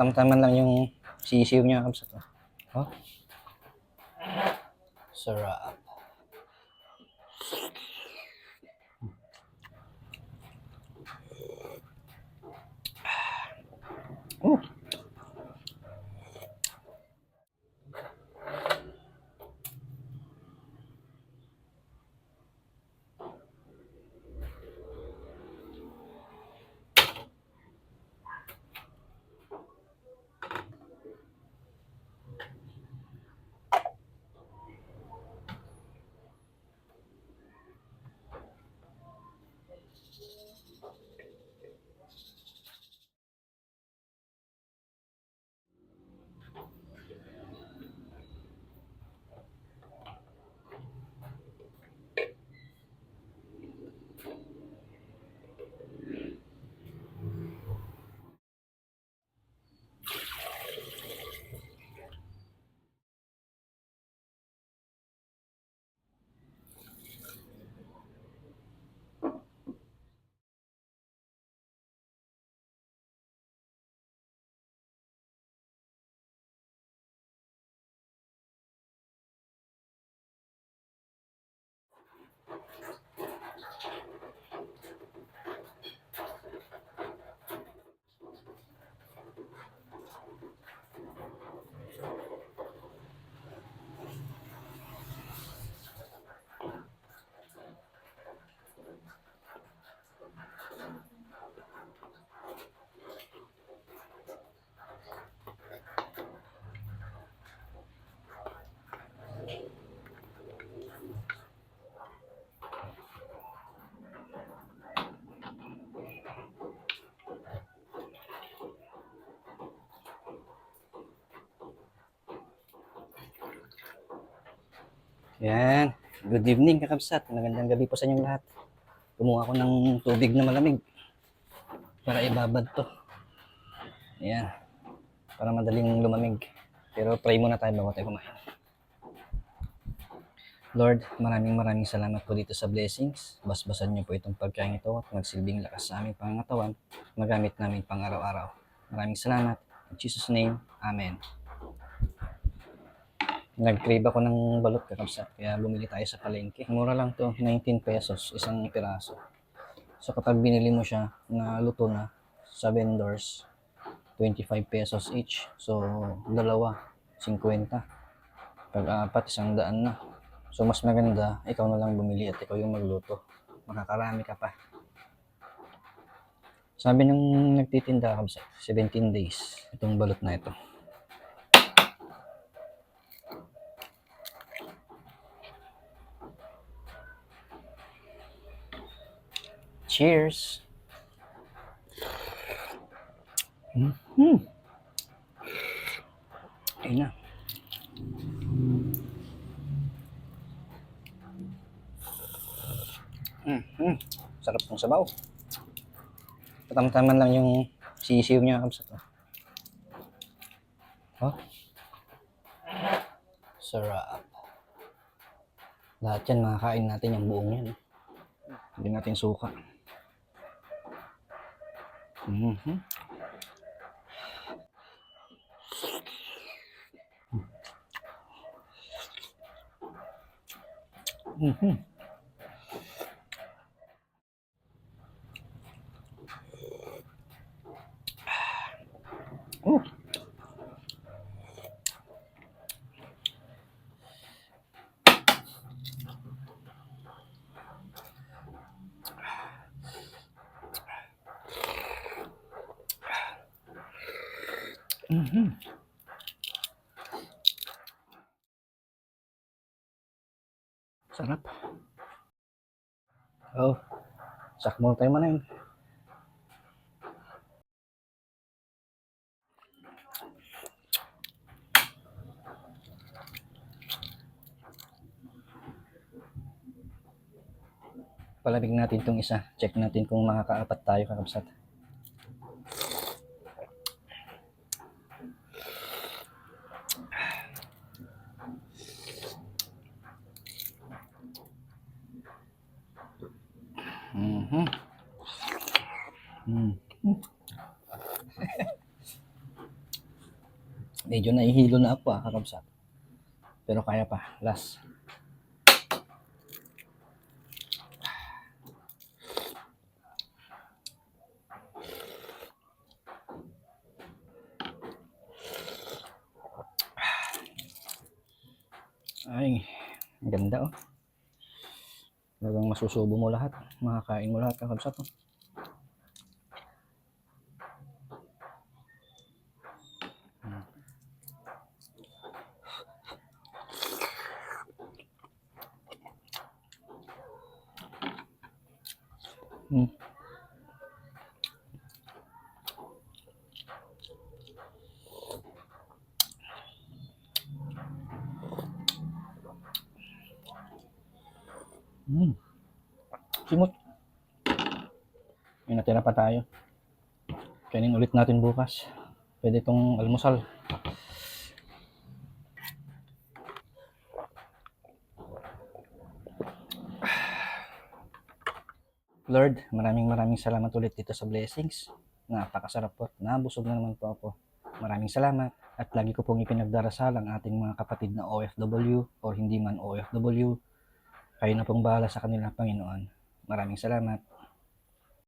Patamtaman lang yung sisiw niya kabsat. Oh. Sarap. Oh. Yan. Good evening, kakabsat. Magandang gabi po sa inyong lahat. Kumuha ko ng tubig na malamig para ibabad to. Yan. Para madaling lumamig. Pero pray muna tayo bago tayo kumain. Lord, maraming maraming salamat po dito sa blessings. Basbasan niyo po itong pagkain ito at magsilbing lakas sa aming pangangatawan. Magamit namin pang araw-araw. Maraming salamat. In Jesus' name, Amen. Nag-crave ako ng balot kakabsat, kaya bumili tayo sa palengke. Mura lang to, 19 pesos, isang piraso. So kapag binili mo siya na luto na sa vendors, 25 pesos each. So dalawa, 50. Pag apat, isang daan na. So mas maganda, ikaw na lang bumili at ikaw yung magluto. Makakarami ka pa. Sabi ng nagtitinda kabsat, 17 days itong balot na ito. Cheers! Mm-hmm. Ayun na. Mm-hmm. Sarap ng sabaw. Patamtaman lang yung sisiw niya kabsat. Oh. Sarap. Lahat yan, makakain natin yung buong yan. Hindi natin suka. Hı hı. Hı hı. Oh. Mhm. Sarap. Oh, sakmo tayo man yun. Palamig natin itong isa. Check natin kung makakaapat tayo kakabsat. Medyo nahihilo na ako ah, kakabsat. Pero kaya pa. Last. Ay, ganda oh. Talagang masusubo mo lahat. Makakain mo lahat kakabsat oh. Hmm. Hmm. Simot. May natira pa tayo. Kainin ulit natin bukas. Pwede itong almusal. Lord, maraming maraming salamat ulit dito sa blessings. Napakasarap po. Nabusog na naman po ako. Maraming salamat. At lagi ko pong ipinagdarasal ang ating mga kapatid na OFW o hindi man OFW. Kayo na pong bahala sa kanila, Panginoon. Maraming salamat.